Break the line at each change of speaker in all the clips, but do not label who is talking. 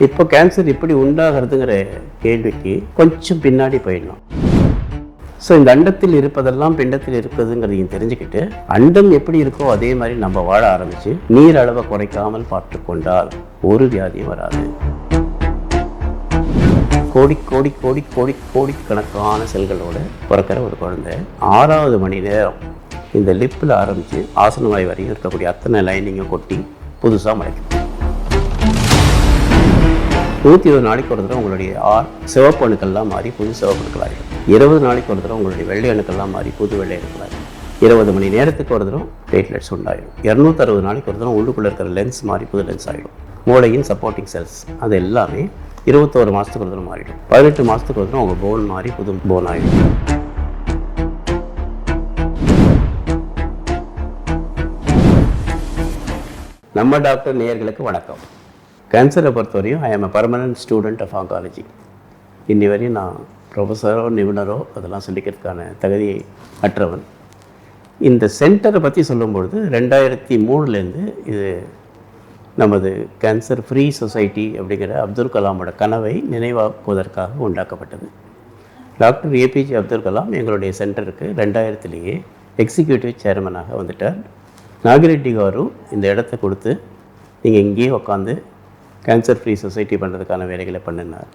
இப்போ கேன்சர் இப்படி உண்டாகிறதுங்கிற கேள்விக்கு கொஞ்சம் பின்னாடி போயிடலாம் ஸோ இந்த அண்டத்தில் இருப்பதெல்லாம் பிண்டத்தில் இருக்குதுங்கிறதையும் தெரிஞ்சுக்கிட்டு அண்டம் எப்படி இருக்கோ அதே மாதிரி நம்ம வாழ ஆரம்பித்து நீர் அளவை குறைக்காமல் பார்த்து கொண்டால் ஒரு வியாதியும் வராது. கோடி கோடி கோடி கோடி கோடிக்கணக்கான செல்களோடு பிறக்கிற ஒரு குழந்தை ஆறாவது மணி நேரம் இந்த லிப்பில் ஆரம்பித்து ஆசனவாய் வரையும் இருக்கக்கூடிய அத்தனை லைனிங்கும் கொட்டி புதுசாக முளைக்கும். நூற்றி இருபது நாளைக்கு ஒரு தடவை உங்களுடைய ஆர் சிவப்பு அணுக்கள்லாம் மாறி புது சிவப்பு அணுக்களாகிடும் இருபது நாளைக்கு ஒரு தடவை உங்களுடைய வெள்ளை அணுக்கள்லாம் மாறி புது வெள்ளை அணுக்களாகிடும் இருபது மணி நேரத்துக்கு ஒரு தடவை பிளேட்லெட்ஸ் உண்டாயிடும் இரநூத்தறுபது நாளைக்கு ஒரு தடவை உள்ளுக்குள்ளே இருக்கிற லென்ஸ் மாறி புது லென்ஸ் ஆகிடும் மூளையின் சப்போர்ட்டிங் செல்ஸ் அது எல்லாமே இருபத்தோரு மாதத்துக்கு ஒரு தடவை மாறிடும். பதினெட்டு மாதத்துக்கு ஒரு தடவை உங்கள் போன் மாறி புது போன் ஆகிடும் நம்ம டாக்டர் நேயர்களுக்கு வணக்கம். கேன்சரை பொறுத்தவரையும் I am a permanent student of oncology இன்னி வரையும் நான் ப்ரொஃபஸரோ நிபுணரோ அதெல்லாம் சொல்லிக்கிறதுக்கான தகுதியை அற்றவன். இந்த சென்டரை பற்றி சொல்லும்பொழுது ரெண்டாயிரத்தி மூணுலேருந்து இது நமது கேன்சர் ஃப்ரீ சொசைட்டி அப்படிங்கிற அப்துல் கலாமோட கனவை நினைவாக்குவதற்காக உண்டாக்கப்பட்டது. டாக்டர் ஏபிஜே அப்துல் கலாம் எங்களுடைய சென்டருக்கு ரெண்டாயிரத்துலேயே எக்ஸிக்யூட்டிவ் சேர்மனாக வந்துட்டார். நாகிரெட்டி காரு இந்த இடத்த கொடுத்து நீங்கள் இங்கேயே உட்காந்து கேன்சர் ஃப்ரீ சொசைட்டி பண்ணுறதுக்கான வேலைகளை பண்ணினார்.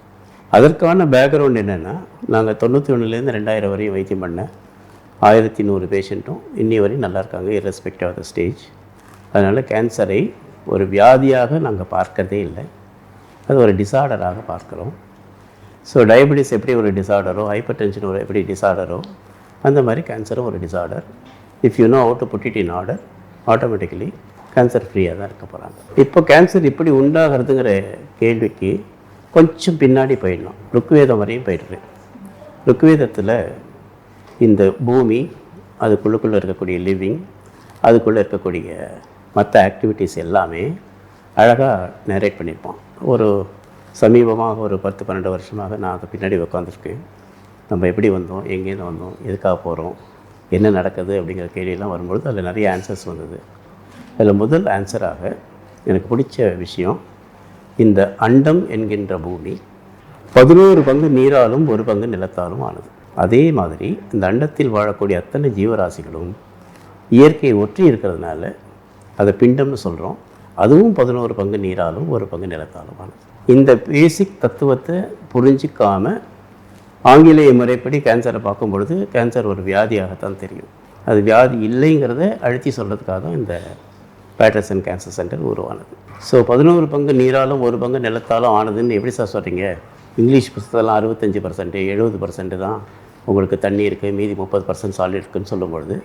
அதற்கான பேக்ரவுண்ட் என்னென்னா நாங்கள் தொண்ணூற்றி ஒன்றுலேருந்து ரெண்டாயிரம் வரையும் வைத்தியம் பண்ணேன் ஆயிரத்தி நூறு பேஷண்ட்டும் இன்னி வரையும் நல்லா இருக்காங்க irrespective ஆஃப் த ஸ்டேஜ் அதனால் கேன்சரை ஒரு வியாதியாக நாங்கள் பார்க்கறதே இல்லை. அது ஒரு டிசார்டராக பார்க்குறோம். ஸோ டயபெட்டிஸ் எப்படி ஒரு டிசார்டரோ ஹைப்பர் டென்ஷன் ஒரு எப்படி டிசார்டரோ அந்த மாதிரி கேன்சரும் ஒரு disorder if you know how to put it automatically cancer ஃப்ரீயாக தான் இருக்க போகிறாங்க இப்போ கேன்சர் இப்படி உண்டாகிறதுங்கிற கேள்விக்கு கொஞ்சம் பின்னாடி போயிடலாம் ருக்குவேதம் வரையும் போயிடுறேன் ருக்குவேதத்தில் இந்த பூமி அதுக்குள்ளுக்குள்ளே இருக்கக்கூடிய லிவிங் அதுக்குள்ளே இருக்கக்கூடிய மற்ற ஆக்டிவிட்டீஸ் எல்லாமே அழகாக நேரேட் பண்ணியிருப்போம். ஒரு சமீபமாக ஒரு பத்து பன்னெண்டு வருஷமாக நான் அதை பின்னாடி உட்காந்துருக்கேன் நம்ம எப்படி வந்தோம் எங்கேருந்து வந்தோம் எதுக்காக போகிறோம் என்ன நடக்குது அப்படிங்கிற கேள்வியெல்லாம் வரும்பொழுது அதில் நிறைய ஆன்சர்ஸ் வந்தது. அதில் முதல் ஆன்சராக எனக்கு பிடிச்ச விஷயம் இந்த அண்டம் என்கின்ற பூமி பதினோரு பங்கு நீராலும் ஒரு பங்கு நிலத்தாலும் ஆனது. அதே மாதிரி இந்த அண்டத்தில் வாழக்கூடிய அத்தனை ஜீவராசிகளும் இயற்கையை ஒற்றி இருக்கிறதுனால அதை பிண்டம்னு சொல்கிறோம் அதுவும் பதினோரு பங்கு நீராலும் ஒரு பங்கு நிலத்தாலும் ஆனது. இந்த பேசிக் தத்துவத்தை புரிஞ்சிக்காமல் ஆங்கிலேய முறைப்படி கேன்சரை பார்க்கும் பொழுது கேன்சர் ஒரு வியாதியாகத்தான் தெரியும். அது வியாதி இல்லைங்கிறத அழுத்தி சொல்கிறதுக்காக தான் இந்த பேட்டர்சன் கேன்சர் சென்டர் உருவானது. ஸோ பதினோரு பங்கு நீராலும் ஒரு பங்கு நிலத்தாலும் ஆனதுன்னு எப்படி சார் சொல்கிறீங்க இங்கிலீஷ் புத்தகத்தெல்லாம் அறுபத்தஞ்சி பர்சன்ட் எழுபது பர்சன்ட் தான் உங்களுக்கு தண்ணி இருக்குது மீதி முப்பது பர்சன்ட் சாலிட் இருக்குன்னு சொல்லும்பொழுது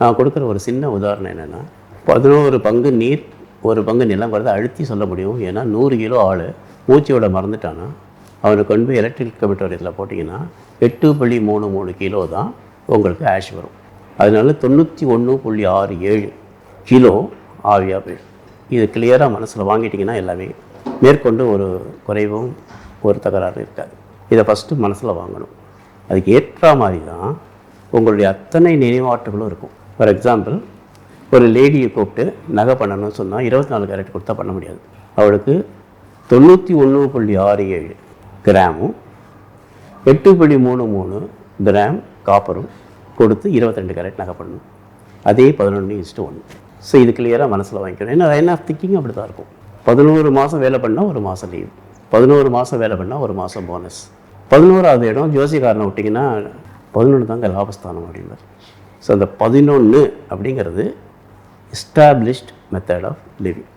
நான் கொடுக்குற ஒரு சின்ன உதாரணம் என்னென்னா பதினோரு பங்கு நீர் ஒரு பங்கு நிலங்கிறத அழுத்தி சொல்ல முடியும். ஏன்னா நூறு கிலோ ஆள் மூச்சையோட மறந்துட்டான்னா அவனை கொண்டு போய் எலக்ட்ரிக் கமிட்டோரியத்தில் போட்டிங்கன்னா எட்டு புள்ளி மூணு மூணு கிலோ தான் உங்களுக்கு ஆஷ் வரும். அதனால தொண்ணூற்றி ஒன்று புள்ளி ஆறு ஏழு கிலோ ஆவியாக போயிடும் இது கிளியராக மனசில் வாங்கிட்டிங்கன்னா எல்லாமே மேற்கொண்டு ஒரு குறைவும் ஒரு தகராறு இருக்காது. இதை ஃபஸ்ட்டு மனசில் வாங்கணும். அதுக்கு ஏற்ற மாதிரி தான் உங்களுடைய அத்தனை நினைவாட்டுகளும் இருக்கும். ஃபார் எக்ஸாம்பிள் ஒரு லேடியை கூப்பிட்டு நகை பண்ணணும்னு சொன்னால் இருபத்தி நாலு கேரட் கொடுத்தா பண்ண முடியாது. அவளுக்கு தொண்ணூற்றி ஒன்று புள்ளி ஆறு ஏழு கிராமும் எட்டு புள்ளி மூணு மூணு கிராம் காப்பரும் கொடுத்து இருபத்தி ரெண்டு கேரட் நகை பண்ணணும். அதே பதினொன்று இஸ்ட்டு ஒன்று. ஸோ இது கிளியராக மனசில் வாங்கிக்கணும். ஏன்னா லைன் ஆஃப் திங்கிங் அப்படி தான் இருக்கும். பதினோரு மாதம் வேலை பண்ணால் ஒரு மாதம் லீவ் பதினோரு மாதம் வேலை பண்ணால் ஒரு மாதம் போனஸ் பதினோராவது இடம் ஜோசிகாரனை விட்டிங்கன்னா பதினொன்று தாங்க லாபஸ்தானம் அப்படின்னார் ஸோ அந்த பதினொன்று அப்படிங்கிறது எஸ்டாப்ளிஷ்ட் மெத்தட் ஆஃப் லிவிங்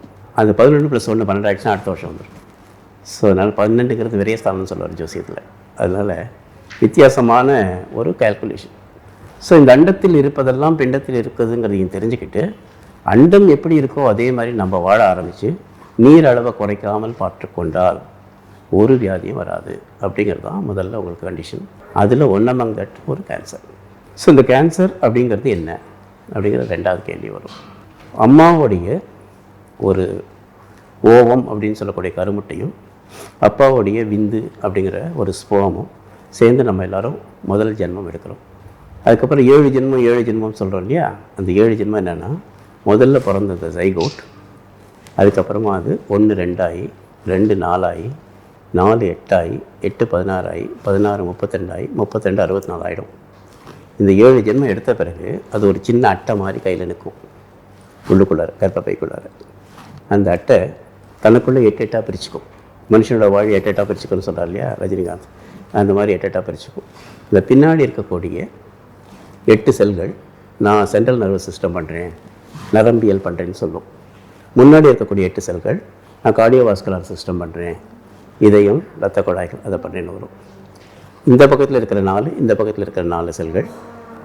அந்த பதினொன்று ப்ளஸ் ஒன்று பன்னெண்டு ஆயிடுச்சுன்னா அடுத்த வருஷம் வந்துடும் ஸோ அதனால் பன்னெண்டுங்கிறது விரைய ஸ்தானம்னு சொல்லுவார் ஜோசியத்தில். அதனால் வித்தியாசமான ஒரு கால்குலேஷன் ஸோ இந்த அண்டத்தில் இருப்பதெல்லாம் பிண்டத்தில் இருக்குதுங்கிறதையும் தெரிஞ்சுக்கிட்டு அண்டம் எப்படி இருக்கோ அதே மாதிரி நம்ம வாழ ஆரம்பித்து நீர் அளவை குறைக்காமல் பார்த்து கொண்டால் ஒரு வியாதியும் வராது. அப்படிங்கிறது தான் முதல்ல உங்களுக்கு கண்டிஷன் அதில் ஒன்னமங் தட் ஒரு கேன்சர் ஸோ இந்த கேன்சர் அப்படிங்கிறது என்ன? அப்படிங்கிற ரெண்டாவது கேள்வி வரும். அம்மாவுடைய ஒரு ஓவம் அப்படின்னு சொல்லக்கூடிய கருமுட்டையும் அப்பாவுடைய விந்து அப்படிங்கிற ஒரு ஸ்போமும் சேர்ந்து நம்ம எல்லாரும் முதல் ஜென்மம் எடுக்கிறோம். அதுக்கப்புறம் ஏழு ஜென்மம் ஏழு ஜென்மம் சொல்கிறோம் இல்லையா? அந்த ஏழு ஜென்மம் என்னென்னா முதல்ல பிறந்தது ஜைகோட் அதுக்கப்புறமா அது ஒன்று ரெண்டாகி ரெண்டு நாலாகி நாலு எட்டாயி எட்டு பதினாறாயி பதினாறு முப்பத்திரெண்டாயி முப்பத்திரெண்டு அறுபத்தி நாலாயிடும் இந்த ஏழு ஜென்மம் எடுத்த பிறகு அது ஒரு சின்ன அட்டை மாதிரி கையில் நிற்கும். உள்ளுக்குள்ளார கற்பப்பைக்குள்ளார அந்த அட்டை தனக்குள்ளே எட்டு எட்டாக பிரிச்சுக்கும். மனுஷனோட வாழ் எட்டு எட்டாக பிரிச்சுக்கணும்னு சொல்கிறார் இல்லையா ரஜினிகாந்த். அந்த மாதிரி எட்டு எட்டாக பிரிச்சுக்கும். இந்த பின்னாடி இருக்கக்கூடிய எட்டு செல்கள் நான் சென்ட்ரல் நர்வஸ் சிஸ்டம் பண்ணுறேன் நரம்பியல் பண்ணுறேன்னு சொல்லும். முன்னாடி இருக்கக்கூடிய எட்டு செல்கள் நான் கார்டியோவாஸ்குலர் சிஸ்டம் பண்ணுறேன் இதயம் ரத்த குழாய்கள் அதை பண்ணுறேன்னு வரும். இந்த பக்கத்தில் இருக்கிற நாலு இந்த பக்கத்தில் இருக்கிற நாலு செல்கள்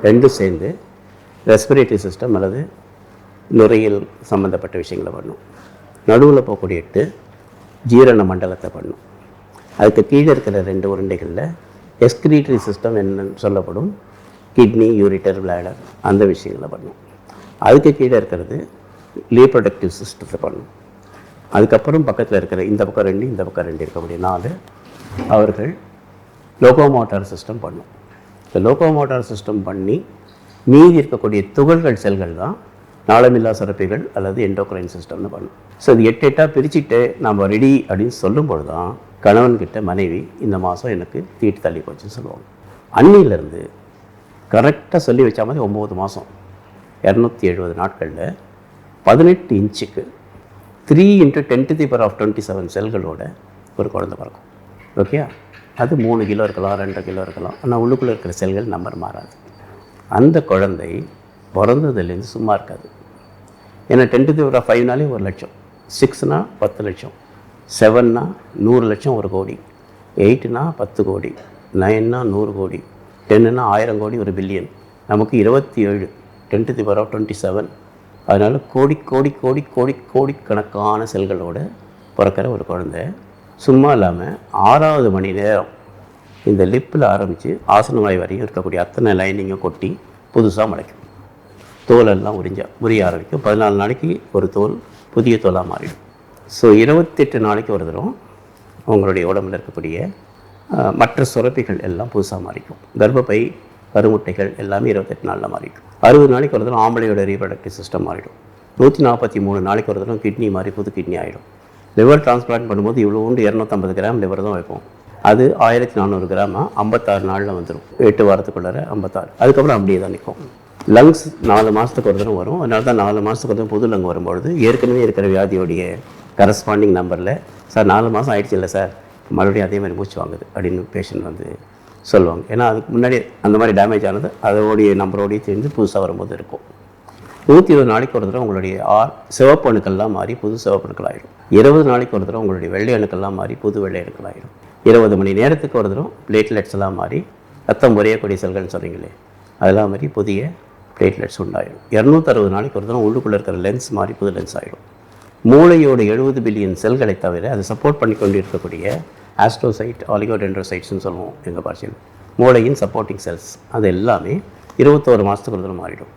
ரெண்டும் சேர்ந்து ரெஸ்பிரேட்டரி சிஸ்டம் அல்லது நுரையில் சம்மந்தப்பட்ட விஷயங்களை பண்ணும். நடுவில் போகக்கூடிய எட்டு ஜீரண மண்டலத்தை பண்ணும். அதுக்கு கீழே இருக்கிற ரெண்டு உருண்டைகளில் எஸ்கிரீட்டரி சிஸ்டம் என்னன்னு சொல்லப்படும். கிட்னி யூரிட்டர் பிளாடர் அந்த விஷயங்களை பண்ணும். அதுக்கு கீழே இருக்கிறது ரீப்ரொடக்டிவ் சிஸ்டத்தை பண்ணும் அதுக்கப்புறம் பக்கத்தில் இருக்கிற இந்த பக்கம் ரெண்டு இந்த பக்கம் ரெண்டு இருக்கக்கூடிய நாலு அவர்கள் லோகோமோட்டார் சிஸ்டம் பண்ணும். இந்த லோகோமோட்டார் சிஸ்டம் பண்ணி மீதி இருக்கக்கூடிய துகள்கள் செல்கள் தான் நாளமில்லா சுரப்பிகள் அல்லது எண்டோக்ரைன் சிஸ்டம்னு பண்ணும். ஸோ இது எட்டு எட்டாக பிரிச்சுட்டு நம்ம ரெடி அப்படின்னு சொல்லும்பொழுது தான் கணவன்கிட்ட மனைவி இந்த மாதம் எனக்கு தீட்டு தள்ளி போச்சுன்னு சொல்லுவாங்க. அன்னியிலேருந்து கரெக்டாக சொல்லி வச்சா மாதிரி ஒம்பது மாதம் இரநூத்தி எழுபது நாட்களில் பதினெட்டு இன்ச்சுக்கு three into ten to the power of twenty seven செல்களோட ஒரு குழந்தை பிறக்கும். ஓகே அது மூணு கிலோ இருக்கலாம் ரெண்டு கிலோ இருக்கலாம். ஆனால் உள்ளுக்குள்ளே இருக்கிற செல்கள் நம்பர் மாறாது. அந்த குழந்தை பிறந்ததுலேருந்து சும்மா இருக்காது. ஏன்னா ten to the power of ஃபைவ்னாலே ஒரு லட்சம். சிக்ஸ்னா பத்து லட்சம். செவன்னா நூறு லட்சம் ஒரு கோடி. எயிட்னா பத்து கோடி. நைன்னா நூறு கோடி. டென்னுனா ஆயிரம் கோடி ஒரு பில்லியன் நமக்கு இருபத்தி ஏழு ten to the power of twenty seven. அதனால் கோடி கோடி கோடி கோடி கோடி கணக்கான செல்களோட பிறக்கிற ஒரு குழந்தை. சும்மா இல்லாமல் ஆறாவது மணி நேரம் இந்த லிப்பில் ஆரம்பித்து ஆசனமாய் வரையும் இருக்கக்கூடிய அத்தனை லைனிங்கை கொட்டி புதுசாக முளைக்கும் தோலெல்லாம் உறிஞ்சா உரிய ஆரம்பிக்கும். பதினாலு நாளைக்கு ஒரு தோல் புதிய தோலாக மாறிடும். ஸோ இருபத்தெட்டு நாளைக்கு ஒரு தரம் உங்களுடைய உடம்புல இருக்கக்கூடிய மற்ற சுரப்பிகள் எல்லாம் புதுசாக மாறிக்கும். கர்ப்பப்பை கருமுட்டைகள் எல்லாமே இருபத்தெட்டு நாளில் மாறிடும். அறுபது நாளைக்கு ஒரு தடவை ஆம்பளையோட ரீப்ரடக்டிவ் சிஸ்டம் மாறிடும். நூற்றி நாற்பத்தி மூணு நாளைக்கு ஒரு தடவை கிட்னி மாதிரி புது கிட்னி ஆகிடும் லிவர் டிரான்ஸ்பிளான்ட் பண்ணும்போது இவ்வளோ உண்டு இரநூத்தம்பது கிராம் லிவர் தான் வைப்போம். அது ஆயிரத்தி நானூறு கிராமாக ஐம்பத்தாறு நாளில் வந்துடும் எட்டு வாரத்துக்குள்ளார ஐம்பத்தாறு. அதுக்கப்புறம் அப்படியே தான் நிற்கும். லங்ஸ் நாலு மாதத்துக்கு ஒரு தடவை வரும். அதனால தான் நாலு மாதத்துக்கு ஒரு தடவை புது லங் வரும்பொழுது ஏற்கனவே இருக்கிற வியாதியோடைய கரஸ்பாண்டிங் நம்பரில் சார் நாலு மாதம் ஆயிடுச்சு இல்லை சார். மறுபடியும் அதே மாதிரி மூச்சு வாங்குது அப்படின்னு பேஷண்ட் வந்து சொல்லுவாங்க. ஏன்னா அதுக்கு முன்னாடி அந்த மாதிரி டேமேஜ் ஆனது அதோடைய நம்பரோடைய சேர்ந்து புதுசாக வரும்போது இருக்கும். நூற்றி இருபது நாளைக்கு ஒரு தடவை உங்களுடைய ஆர் சிவப்பு அணுக்கள்லாம் மாறி புது சிவப்பு அணுக்கள் ஆகிடும் இருபது நாளைக்கு ஒரு தடவை உங்களுடைய வெள்ளை அணுக்கள்லாம் மாறி புது வெள்ளை அணுக்கள் ஆகிடும் இருபது மணி நேரத்துக்கு ஒரு தடவை பிளேட்லெட்ஸ் எல்லாம் மாறி ரத்தம் உறையக்கூடிய செல்கள்னு சொன்னீங்களே அதெல்லாம் மாதிரி புதிய பிளேட்லெட்ஸ் உண்டாயிடும். இரநூத்தறுபது நாளைக்கு ஒரு தடவை உள்ளுக்குள்ளே இருக்கிற லென்ஸ் மாறி புது லென்ஸ் ஆகிடும் மூளையோட எழுபது பில்லியன் செல்களை தவிர அதை சப்போர்ட் பண்ணி கொண்டு இருக்கக்கூடிய ஆஸ்ட்ரோசைட் ஆலிகோடென்ட்ரோசைட்ஸ்னு சொல்லுவோம் எங்கள் பாஷையில் மூளையின் சப்போர்ட்டிங் செல்ஸ் அது எல்லாமே இருபத்தோரு மாதத்துக்கு ஒரு தடவை மாறிடும்.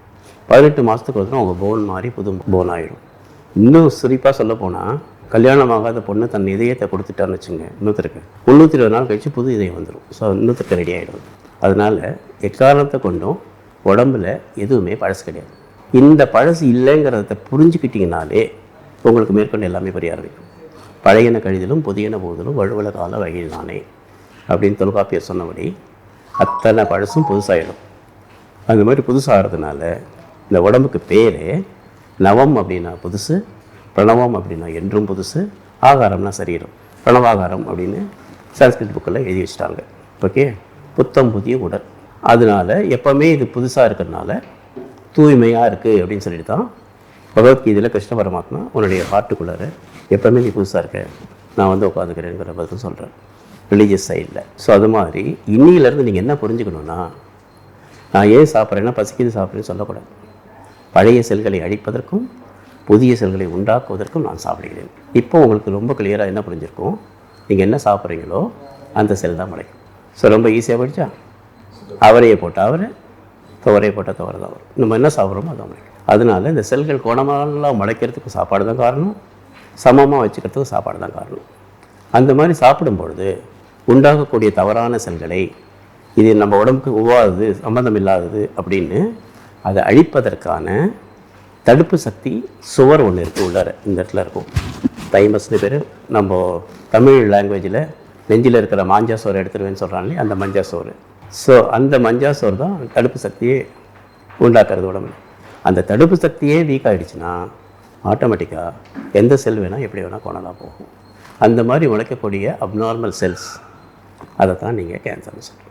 பதினெட்டு மாதத்துக்கு ஒரு தடவை போன் மாறி புது போன் ஆகிடும் இன்னும் சிரிப்பாக சொல்ல போனால் கல்யாணம் ஆகாத பொண்ணு தன் இதயத்தை கொடுத்துட்டான்னு வச்சுங்க இன்னொருத்தருக்கு. முந்நூற்றி இருபது நாள் கழிச்சு புது இதயம் வந்துடும் ஸோ இன்னொருத்தருக்கு ரெடி ஆகிடும் அதனால் எக்காரணத்தை கொண்டும் உடம்புல எதுவுமே பழசு கிடையாது. இந்த பழசு இல்லைங்கிறத புரிஞ்சுக்கிட்டிங்கனாலே உங்களுக்கு மேற்கொண்டு எல்லாமே புரிய ஆரம்பிக்கும். பழையன கழிதலும் புதியன போதிலும் வழுவல கால வகையிலானே அப்படின்னு தொல்காப்பியர் சொன்னபடி அத்தனை பழசும் புதுசாகிடும் அந்த மாதிரி புதுசாகிறதுனால இந்த உடம்புக்கு பேர் நவம் அப்படின்னா புதுசு பிரணவம் அப்படின்னா என்றும் புதுசு ஆகாரம்னா சரீரம். பிரணவாகாரம் அப்படின்னு சான்ஸ்கிரிட் புக்கில் எழுதி வச்சிட்டாங்க. ஓகே? புத்தம் புதிய உடல். அதனால எப்போவுமே இது புதுசாக இருக்கிறதுனால தூய்மையாக இருக்குது அப்படின்னு சொல்லிட்டு தான் பகவத்கீதையில் கிருஷ்ண பரமாத்மா உன்னுடைய ஹார்ட்டுக்குள்ளார எப்போவுமே நீ புதுசாக இருக்க. நான் வந்து உட்காந்துக்கிறேங்கிற பதில் சொல்கிறேன் ரிலீஜியஸ் சைடில் ஸோ அது மாதிரி இன்னிலேருந்து நீங்கள் என்ன புரிஞ்சுக்கணுன்னா நான் ஏன் சாப்பிட்றேன்னா பசிக்குது சாப்பிட்றேன்னு சொல்லக்கூடாது. பழைய செல்களை அழிப்பதற்கும் புதிய செல்களை உண்டாக்குவதற்கும் நான் சாப்பிடுகிறேன். இப்போ உங்களுக்கு ரொம்ப கிளியராக என்ன புரிஞ்சிருக்கும்? நீங்கள் என்ன சாப்பிட்றீங்களோ அந்த செல் தான் முளைக்கும். ஸோ ரொம்ப ஈஸியாக போயிடுச்சா? அவரையை போட்டால் அவர் துவரையை போட்டால் துவரை தான் வரும். நம்ம என்ன சாப்பிட்றோமோ அதான் முளைக்கும். அதனால் இந்த செல்கள் குணமெல்லாம் முளைக்கிறதுக்கு சாப்பாடு தான் காரணம். சமமாக வச்சுக்கிறதுக்கு சாப்பாடு தான் காரணம். அந்த மாதிரி சாப்பிடும் பொழுது உண்டாகக்கூடிய தவறான செல்களை இது நம்ம உடம்புக்கு உவாதது சம்மந்தம் இல்லாதது அப்படின்னு அதை அழிப்பதற்கான தடுப்பு சக்தி சுவர் ஒன்று இருக்குது உள்ளார இந்த இடத்துல இருக்கும். தைமஸ்னு பேர். நம்ம தமிழ் லாங்குவேஜில் நெஞ்சில் இருக்கிற மாஞ்சா சோறு எடுத்துருவேன்னு சொல்கிறாங்களே அந்த மஞ்சா சோறு. ஸோ அந்த மஞ்சா சோறு தான் தடுப்பு சக்தியை உண்டாக்குறது உடம்புல. அந்த தடுப்பு சக்தியே வீக் ஆகிடுச்சுன்னா ஆட்டோமேட்டிக்காக எந்த செல் வேணால் எப்படி வேணால் கொண்டலாம் போகும். அந்த மாதிரி உழைக்கக்கூடிய அப்நார்மல் செல்ஸ் அதை தான் நீங்கள் கேன்சர்னு சொல்கிறீங்க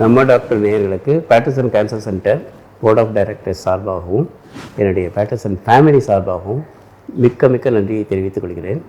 நம்ம டாக்டர் நேர்களுக்கு Patterson cancer centre board of directors சார்பாகவும் என்னுடைய பேட்டர்சன் ஃபேமிலி சார்பாகவும் மிக்க மிக்க நன்றியை தெரிவித்துக் கொள்கிறேன்.